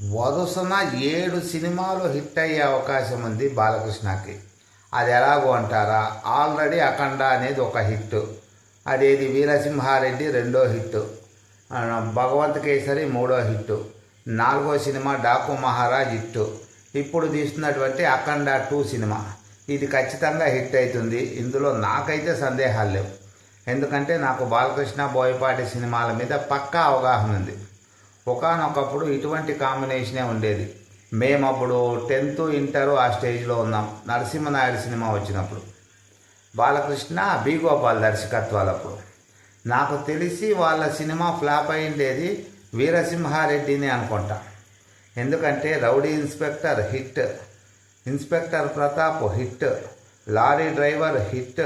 వరుసన ఏడు సినిమాలు హిట్ అయ్యే అవకాశం ఉంది బాలకృష్ణకి. అది ఎలాగో అంటారా? ఆల్రెడీ అఖండ అనేది ఒక హిట్. అదేది వీరసింహారెడ్డి రెండో హిట్. భగవంత్ కేసరి మూడో హిట్. నాలుగో సినిమా డాకు మహారాజ్ హిట్. ఇప్పుడు తీస్తున్నటువంటి అఖండ టూ సినిమా. ఇది ఖచ్చితంగా హిట్ అవుతుంది. ఇందులో నాకైతే సందేహాలు లేవు. ఎందుకంటే నాకు బాలకృష్ణ బోయపాటి సినిమాల మీద పక్కా అవగాహన ఉంది. ఒకనొకప్పుడు ఇటువంటి కాంబినేషనే ఉండేది. మేము అప్పుడు టెన్త్ ఇంటర్ ఆ స్టేజ్లో ఉన్నాం. నరసింహనాయుడు సినిమా వచ్చినప్పుడు. బాలకృష్ణ బి గోపాల్ దర్శకత్వాలప్పుడు. నాకు తెలిసి వాళ్ళ సినిమా ఫ్లాప్ అయిండేది వీరసింహారెడ్డిని అనుకుంటా. ఎందుకంటే Rowdy Inspector hit Inspector Pratap hit Lorry Driver hit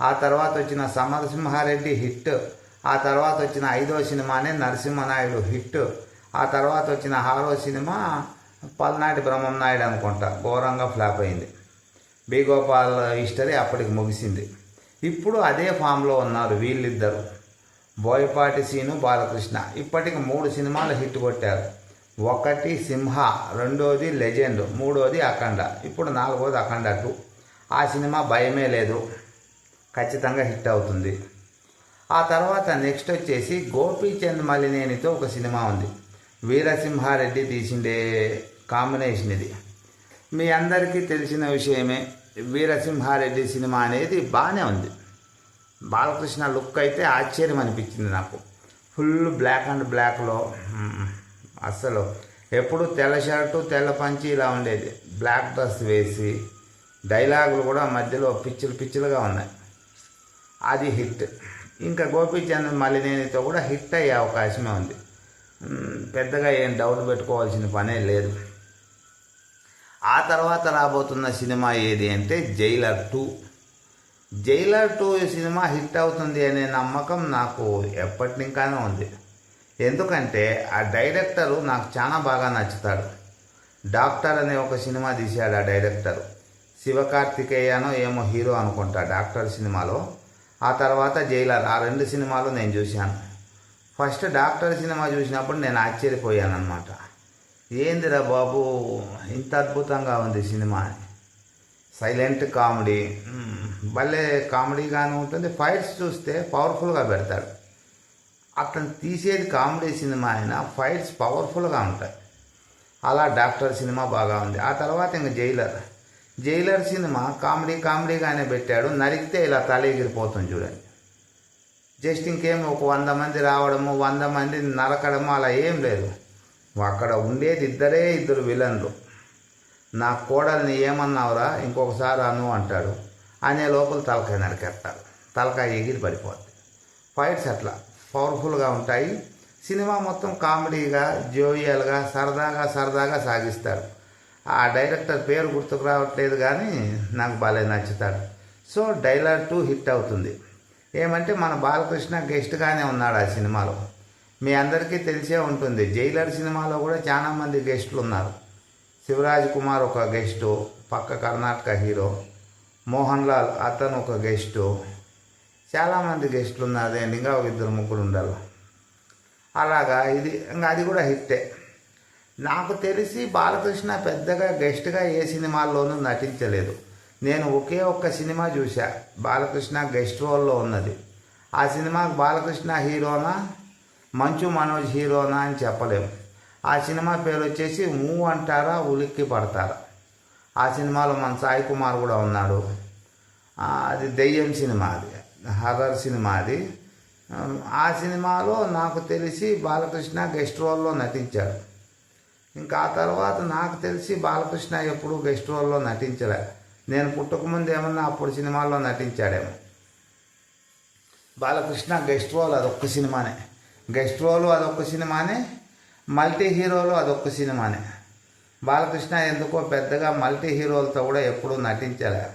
ఆ తర్వాత వచ్చిన సమరసింహారెడ్డి హిట్ ఆ తర్వాత వచ్చిన ఐదో సినిమానే నరసింహనాయుడు హిట్. ఆ తర్వాత వచ్చిన హారో సినిమా పల్నాటి బ్రహ్మం నాయుడు అనుకుంటా. ఘోరంగా ఫ్లాప్ అయింది. బి. గోపాల్ హిస్టరీ అప్పటికి ముగిసింది. ఇప్పుడు అదే ఫామ్లో ఉన్నారు వీళ్ళిద్దరు. బోయపాటి సీను బాలకృష్ణ. ఇప్పటికి మూడు సినిమాలు హిట్ కొట్టారు. ఒకటి సింహ రెండోది లెజెండ్ మూడోది అఖండ. ఇప్పుడు నాలుగోది అఖండ టూ. ఆ సినిమా భయమే లేదు. ఖచ్చితంగా హిట్ అవుతుంది. ఆ తర్వాత నెక్స్ట్ వచ్చేసి గోపీచంద్ మలినేనితో ఒక సినిమా ఉంది. వీరసింహారెడ్డి తీసిండే కాంబినేషన్ ఇది. మీ అందరికీ తెలిసిన విషయమే వీరసింహారెడ్డి సినిమా అనేది బాగానే ఉంది. బాలకృష్ణ లుక్ అయితే ఆశ్చర్యం అనిపించింది నాకు. ఫుల్ బ్లాక్ అండ్ బ్లాక్లో అస్సలు ఎప్పుడు తెల్ల షర్టు తెల్ల పంచి ఇలా ఉండేది. బ్లాక్ డ్రెస్ వేసి డైలాగులు కూడా మధ్యలో పిచ్చులు పిచ్చులుగా ఉన్నాయి. అది హిట్. ఇంకా గోపీచంద్ మలినేనితో కూడా హిట్ అయ్యే అవకాశమే ఉంది. పెద్దగా ఏం డౌట్ పెట్టుకోవాల్సిన పనే లేదు. ఆ తర్వాత రాబోతున్న సినిమా ఏది అంటే Jailer two. Jailer two cinema hit అవుతుంది అనే నమ్మకం నాకు ఎప్పటి నుంకానే ఉంది. ఎందుకంటే ఆ డైరెక్టరు నాకు చాలా బాగా నచ్చుతాడు. డాక్టర్ అనే ఒక సినిమా తీశాడు ఆ డైరెక్టర్. శివకార్తికేయనో ఏమో హీరో అనుకుంటా డాక్టర్ సినిమాలో. ఆ తర్వాత జైలర్. ఆ రెండు సినిమాలు నేను చూశాను. ఫస్ట్ డాక్టర్ సినిమా చూసినప్పుడు నేను ఆశ్చర్యపోయాను అనమాట ఏందిరా బాబు ఇంత అద్భుతంగా ఉంది సినిమా. Silent comedy. భలే కామెడీగానే ఉంటుంది. ఫైట్స్ చూస్తే పవర్ఫుల్గా పెడతాడు. అతను తీసేది కామెడీ సినిమా అయినా ఫైట్స్ పవర్ఫుల్గా ఉంటాయి. అలా డాక్టర్ సినిమా బాగా ఉంది. ఆ తర్వాత ఇంక జైలర్. జైలర్ సినిమా కామెడీ కామెడీగానే పెట్టాడు. నరికితే ఇలా తల ఎగిరిపోతుంది చూడండి. జస్ట్ ఇంకేం ఒక వంద మంది రావడము వంద మంది నరకడము అలా ఏం లేదు. అక్కడ ఉండేది ఇద్దరే ఇద్దరు విలన్లు. నా కోడల్ని ఏమన్నావురా? ఇంకొకసారి అను అంటాడు. అనే లోపల తలకాయ నరికేస్తాడు. తలకాయ ఎగిరి పడిపోద్ది. ఫైట్స్ అట్లా పవర్ఫుల్గా ఉంటాయి. సినిమా మొత్తం కామెడీగా జోవియల్గా సరదాగా సరదాగా సాగిస్తారు. ఆ డైరెక్టర్ పేరు గుర్తుకు రావట్లేదు కానీ నాకు బాగా నచ్చుతాడు. సో డైలాగ్ టూ హిట్ అవుతుంది. ఏమంటే మన బాలకృష్ణ గెస్ట్గానే ఉన్నాడు ఆ సినిమాలో. మీ అందరికీ తెలిసే ఉంటుంది జైలర్ సినిమాలో కూడా చాలామంది గెస్టులు ఉన్నారు. శివరాజ్ కుమార్ ఒక గెస్టు పక్క కర్ణాటక హీరో మోహన్ లాల్ అతను ఒక గెస్టు చాలామంది గెస్టులు ఉన్నారు. ఇంకా ఒక ఇద్దరు ముగ్గురు ఉండాలి. అలాగా ఇది ఇంకా అది కూడా హిట్టే. నాకు తెలిసి బాలకృష్ణ పెద్దగా గెస్ట్గా ఏ సినిమాల్లోనూ నటించలేదు. నేను ఒకే ఒక్క సినిమా చూశా. బాలకృష్ణ గెస్ట్ రోల్లో ఉన్నది. ఆ సినిమా బాలకృష్ణ హీరోనా? మంచు మనోజ్ హీరోనా అని చెప్పలేము ఆ సినిమా పేరు వచ్చేసి మూ అంటారా ఉలిక్కి పడతారా? ఆ సినిమాలో మన సాయి కుమార్ కూడా ఉన్నాడు. అది దెయ్యం సినిమా అది. హర్రర్ సినిమా అది. ఆ, ఆ సినిమాలో నాకు తెలిసి బాలకృష్ణ గెస్ట్ రోల్లో నటించాడు. ఇంకా ఆ తర్వాత నాకు తెలిసి బాలకృష్ణ ఎప్పుడు గెస్ట్ రోల్లో నటించలే. నేను పుట్టకముందు ఏమన్నా అప్పుడు సినిమాల్లో నటించాడేమో. బాలకృష్ణ గెస్ట్ రోల్ అదొక్క సినిమానే. గెస్ట్ రోలు అదొక్క సినిమానే. మల్టీ హీరోలు అదొక్క సినిమానే. బాలకృష్ణ ఎందుకో పెద్దగా మల్టీ హీరోలతో కూడా ఎప్పుడూ నటించలే.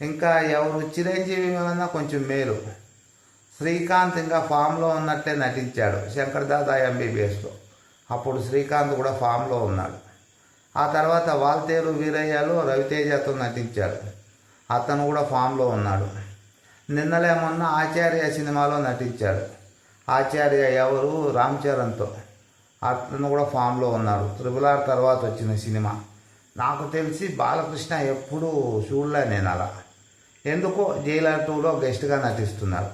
ఇంకా ఎవరు చిరంజీవి వలన కొంచెం మేలు. శ్రీకాంత్ ఇంకా ఫామ్లో ఉన్నట్టే నటించాడు. శంకర్ దాదా ఎంబీబీఎస్లో అప్పుడు శ్రీకాంత్ కూడా ఫామ్లో ఉన్నాడు. ఆ తర్వాత వాల్తేరు వీరయ్యలో రవితేజతో నటించాడు. అతను కూడా ఫామ్లో ఉన్నాడు. నిన్నలే మొన్న ఆచార్య సినిమాలో నటించాడు. ఆచార్య ఎవరు? రామ్ చరణ్తో. అతను కూడా ఫామ్లో ఉన్నాడు. త్రిబుల్ ఆర్ తర్వాత వచ్చిన సినిమా. నాకు తెలిసి బాలకృష్ణ ఎప్పుడూ చూడలే నేను అలా. ఎందుకో జైలర్ టూలో గెస్ట్గా నటిస్తున్నారు.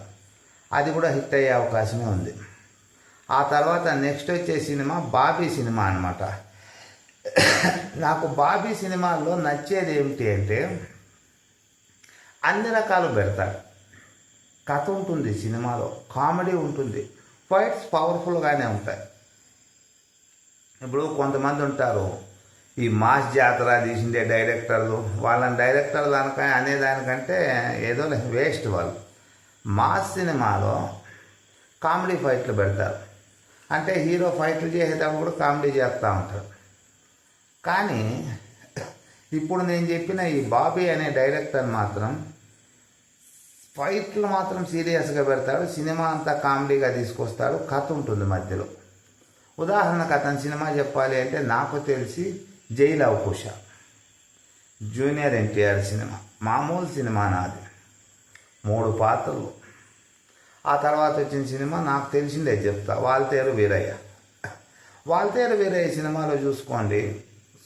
అది కూడా హిట్ అయ్యే అవకాశమే ఉంది. ఆ తర్వాత నెక్స్ట్ వచ్చే సినిమా బాబీ సినిమా అనమాట నాకు బాబీ సినిమాల్లో నచ్చేది ఏమిటి అంటే అన్ని రకాలు పెడతారు కథ ఉంటుంది సినిమాలో కామెడీ ఉంటుంది ఫైట్స్ పవర్ఫుల్గానే ఉంటాయి. ఇప్పుడు కొంతమంది ఉంటారు ఈ మాస్ జాతర తీసిండే డైరెక్టర్లు వాళ్ళని డైరెక్టర్లు అనక అనేదానికంటే ఏదో వేస్ట్ వాళ్ళు. మాస్ సినిమాలో కామెడీ ఫైట్లు పెడతారు. అంటే హీరో ఫైట్లు చేసేటప్పుడు కామెడీ చేస్తూ ఉంటారు కానీ ఇప్పుడు నేను చెప్పిన ఈ బాబీ అనే డైరెక్టర్ మాత్రం ఫైట్లు మాత్రం సీరియస్గా పెడతాడు సినిమా అంతా కామెడీగా తీసుకొస్తాడు కథ ఉంటుంది మధ్యలో. ఉదాహరణకు అతని సినిమా చెప్పాలి అంటే నాకు తెలిసి జైలు అవకుశ జూనియర్ ఎన్టీఆర్ సినిమా మామూలు సినిమా నాది. మూడు పాత్రలు. ఆ తర్వాత వచ్చిన సినిమా నాకు తెలిసిందే చెప్తా. వాల్తేరు వీరయ్య. వాల్తేరు వీరయ్య సినిమాలో చూసుకోండి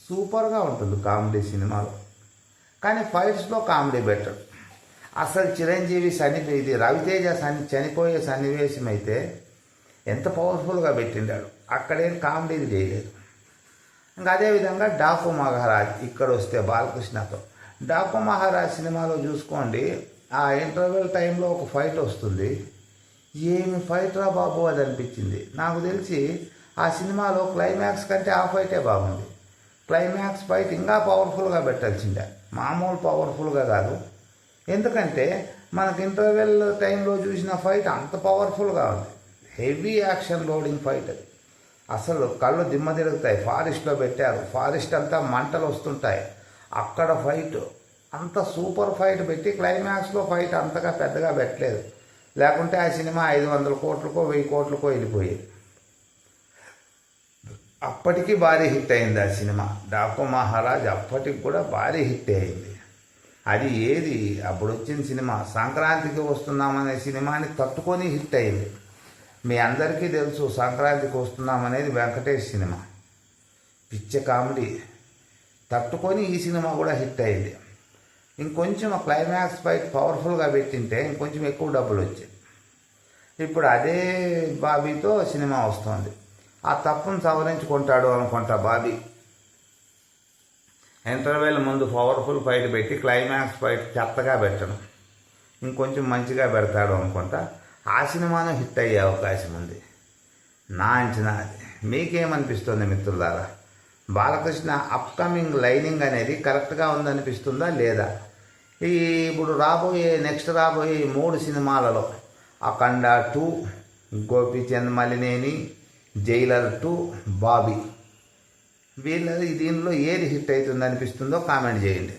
సూపర్గా ఉంటుంది కామెడీ సినిమాలో. కానీ ఫైట్స్లో కామెడీ బెటర్. అసలు చిరంజీవి సన్ని ఇది రవితేజ సన్ని చనిపోయే సన్నివేశం అయితే ఎంత పవర్ఫుల్గా పెట్టిండాడు. అక్కడేం కామెడీలు చేయలేదు. ఇంకా అదేవిధంగా డాకు మహారాజ్ ఇక్కడ వస్తే బాలకృష్ణతో. డాకు మహారాజ్ సినిమాలో చూసుకోండి ఆ ఇంటర్వెల్ టైంలో ఒక ఫైట్ వస్తుంది. ఏమి ఫైట్ రా బాబు అది అనిపించింది. నాకు తెలిసి ఆ సినిమాలో క్లైమాక్స్ కంటే ఆ ఫైటే బాగుంది. క్లైమాక్స్ ఫైట్ ఇంకా పవర్ఫుల్గా పెట్టాల్సిందే. మామూలు పవర్ఫుల్గా కాదు. ఎందుకంటే మనకి ఇంటర్వెల్ టైంలో చూసిన ఫైట్ అంత పవర్ఫుల్గా ఉంది. హెవీ యాక్షన్ లోడింగ్ ఫైట్ అది. అసలు కళ్ళు దిమ్మ తిరుగుతాయి. ఫారెస్ట్లో పెట్టారు. ఫారెస్ట్ అంతా మంటలు వస్తుంటాయి. అక్కడ ఫైట్ అంత సూపర్ ఫైట్ పెట్టి క్లైమాక్స్లో ఫైట్ అంతగా పెద్దగా పెట్టలేదు. లేకుంటే ఆ సినిమా ఐదు వందల కోట్లకో వెయ్యి కోట్లకో వెళ్ళిపోయేది. అప్పటికి భారీ హిట్ అయింది ఆ సినిమా. డాకు మహారాజ్ అప్పటికి కూడా భారీ హిట్ అయింది. అది ఏది? అప్పుడు వచ్చిన సినిమా. సంక్రాంతికి వస్తున్నామనే సినిమాని తట్టుకొని హిట్ అయింది. మీ అందరికీ తెలుసు సంక్రాంతికి వస్తున్నామనేది వెంకటేష్ సినిమా. పిచ్చ కామెడీ. తట్టుకొని ఈ సినిమా కూడా హిట్ అయింది. ఇంకొంచెం క్లైమాక్స్ ఫైట్ పవర్ఫుల్గా పెట్టింటే ఇంకొంచెం ఎక్కువ డబ్బులు వచ్చాయి. ఇప్పుడు అదే బాబీతో సినిమా వస్తుంది. ఆ తప్పును సవరించుకుంటాడు అనుకుంటా బాబీ. ఇంటర్వెల్ ముందు పవర్ఫుల్ ఫైట్ పెట్టి క్లైమాక్స్ ఫైట్ చెత్తగా పెట్టడం ఇంకొంచెం మంచిగా పెడతాడు అనుకుంటా. ఆ సినిమాను హిట్ అయ్యే అవకాశం ఉంది. నా అంచనా అది. మీకేమనిపిస్తుంది మిత్రులారా? బాలకృష్ణ అప్కమింగ్ లైనింగ్ అనేది కరెక్ట్గా ఉందనిపిస్తుందా లేదా? ఈ ఇప్పుడు రాబోయే నెక్స్ట్ రాబోయే ఈ మూడు సినిమాలలో Akhanda two Gopichand Malineni Jailer two Bobby వీళ్ళ దీనిలో ఏది హిట్ అవుతుంది అనిపిస్తుందో కామెంట్ చేయండి.